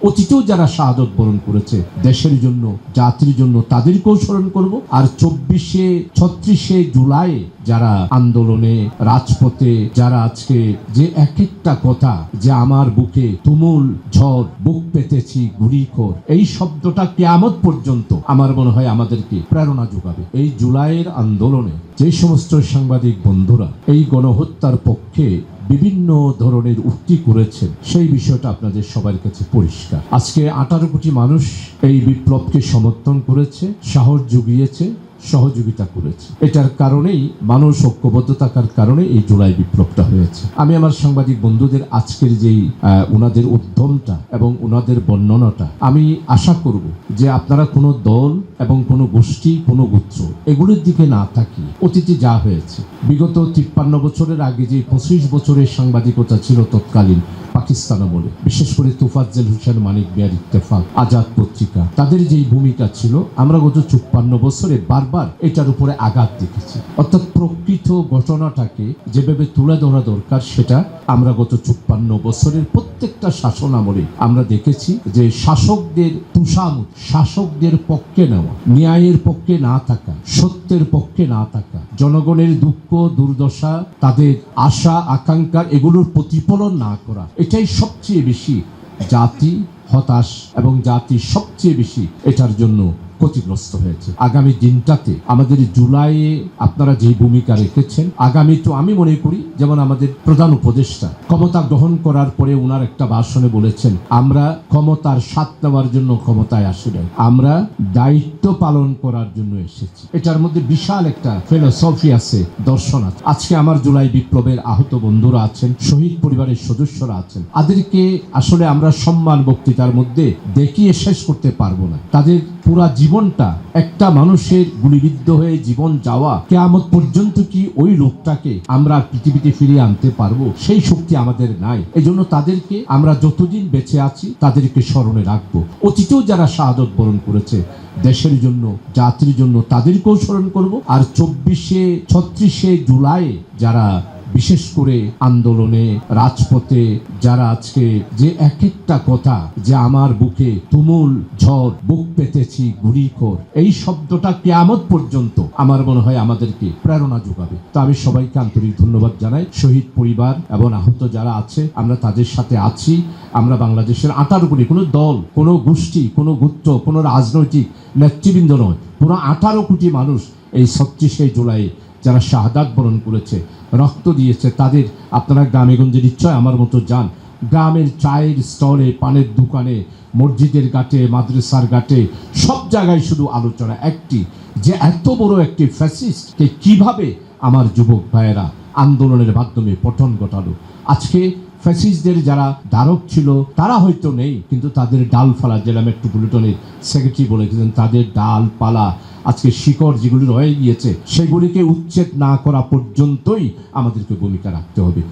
অতীতেও যারা শাহাদত বরণ করেছে, দেশের জন্য, জাতির জন্য তাদেরকেও স্মরণ করব। আর চব্বিশে, ছত্রিশে জুলাই যারা আন্দোলনে, রাজপথে, যারা আজকে যে এক একটা কথা যে আমার বুকে তুমুল ঝড়, বুক পেতেছি গুড়ি কর এই শব্দটা কেয়ামত পর্যন্ত আমার মনে হয় আমাদেরকে প্রেরণা যোগাবে। এই জুলাইয়ের আন্দোলনে যে সমস্ত সাংবাদিক বন্ধুরা, এই গণহত্যার পক্ষে বিভিন্ন ধরনের উক্তি করেছেন। সেই বিষয়টা আপনাদের সবার কাছে পরিষ্কার। আজকে আঠারো কোটি মানুষ এই বিপ্লবকে সমর্থন করেছে, সাহস জুগিয়েছে, সহযোগিতা করেছে। এটার কারণেই, মানুষ ঐক্যবদ্ধ থাকার কারণে এই জুলাই বিপ্লবটা হয়েছে। আমি আমার সাংবাদিক বন্ধুদের আজকের যেই ওনাদের উদ্যমটা এবং ওনাদের বর্ণনাটা, আমি আশা করব যে আপনারা কোনো দল এবং কোনো গোষ্ঠী, কোনো গোত্র, এগুলোর দিকে না তাকিয়ে অতীতে যা হয়েছে বিগত তিপ্পান্ন বছরের আগে যে পঁচিশ বছরের সাংবাদিকতা ছিল তৎকালীন পাকিস্তান আমলে, বিশেষ করে তুফাজ্জেল হোসেন মানিক বিয়ার ইত্তেফাক, আজাদ পত্রিকা, তাদের যেই ভূমিকা ছিল, আমরা গত চুপ্পান্ন বছরে বারবার এটার উপরে আঘাত দেখেছি। অর্থাৎ প্রকৃত ঘটনাটাকে যেভাবে তুলে ধরা দরকার, সেটা আমরা গত চুপ্পান্ন বছরের প্রত্যেকটা শাসন আমলে আমরা দেখেছি যে শাসকদের তুষামুদ শাসকদের পক্ষে নেওয়া, ন্যায়ের পক্ষে না থাকা, সত্যের পক্ষে না থাকা, জনগণের দুঃখ দুর্দশা, তাদের আশা, আকাঙ্ক্ষা এগুলোর প্রতিফলন না করা। এটাই সবচেয়ে বেশি জাতি হতাশ এবং জাতি সবচেয়ে বেশি এটার জন্য ক্ষতিগ্রস্ত হয়েছে। আগামী দিনটাতে আমাদের জুলাইয়ে আপনারা যে ভূমিকা রেখেছেন, আগামী তো আমি মনে করি যেমন আমাদের প্রধান উপদেষ্টা ক্ষমতা গ্রহণ করার পরে ওনার একটা ভাষণে বলেছেন, আমরা ক্ষমতার স্বাদ নেওয়ার জন্য ক্ষমতায় আসি নাই। আমরা দায়িত্ব পালন করার জন্য এসেছি। এটার মধ্যে বিশাল একটা ফিলোসফি আছে, দর্শন আছে। আজকে আমার জুলাই বিপ্লবের আহত বন্ধুরা আছেন, শহীদ পরিবারের সদস্যরা আছেন। তাদেরকে আসলে আমরা সম্মান বক্তৃতার মধ্যে দেখিয়ে শেষ করতে পারব না। তাদের পুরা জীবনটা একটা মানুষের গুলিবিদ্ধ হয়ে জীবন যাওয়া, কেয়ামত পর্যন্ত কি ওই লোকটাকে আমরা পৃথিবীতে ফিরিয়ে আনতে পারব? সেই শক্তি আমাদের নাই। এজন্য তাদেরকে আমরা যতদিন বেঁচে আছি, তাদেরকে স্মরণে রাখব। অতীতেও যারা শাহাদত বরণ করেছে, দেশের জন্য, জাতির জন্য তাদেরকেও স্মরণ করব। আর চব্বিশে, ছত্রিশে জুলাই যারা বিশেষ করে আন্দোলনে, রাজপথে, যারা আজকে যে এক একটা কথা যে আমার বুকে তুমুল ঝড়, বুক পেতেছি গুড়ি কর এই শব্দটা কেয়ামত পর্যন্ত আমার মনে হয় আমাদেরকে প্রেরণা যোগাবে। তো আমি সবাইকে আন্তরিক ধন্যবাদ জানাই। শহীদ পরিবার এবং আহত যারা আছে, আমরা তাদের সাথে আছি। আমরা বাংলাদেশের আটার উপরে কোনো দল, কোনো গোষ্ঠী, কোনো গোত্র, কোনো রাজনৈতিক নেতৃবৃন্দ নয়। পুরো আঠারো কোটি মানুষ এই ছত্রিশে জুলাই যারা শাহাদাত বরণ করেছে রক্ত দিয়েছে তাদের। আপনারা গ্রামেগঞ্জে নিশ্চয় আমার মতো যান। গ্রামের চায়ের স্টলে, পানের দোকানে, মসজিদের ঘাটে, মাদ্রাসার ঘাটে, সব জায়গায় শুধু আলোচনা একটি, যে এত বড় একটি ফ্যাসিস্টকে কীভাবে আমার যুবক ভাইয়েরা আন্দোলনের মাধ্যমে পঠন ঘটালো? আজকে ফ্যাসিস্টদের যারা ধারক ছিল, তারা হয়তো নেই, কিন্তু তাদের ডালপালা জেলা মেট্রোপলিটনের সেক্রেটারি বলেছিলেন, তাদের ডালপালা আজকে শিকড় যেগুলি রয়ে গিয়েছে সেগুলিকে উচ্ছেদ না করা পর্যন্তই আমাদেরকে ভূমিকা রাখতে হবে।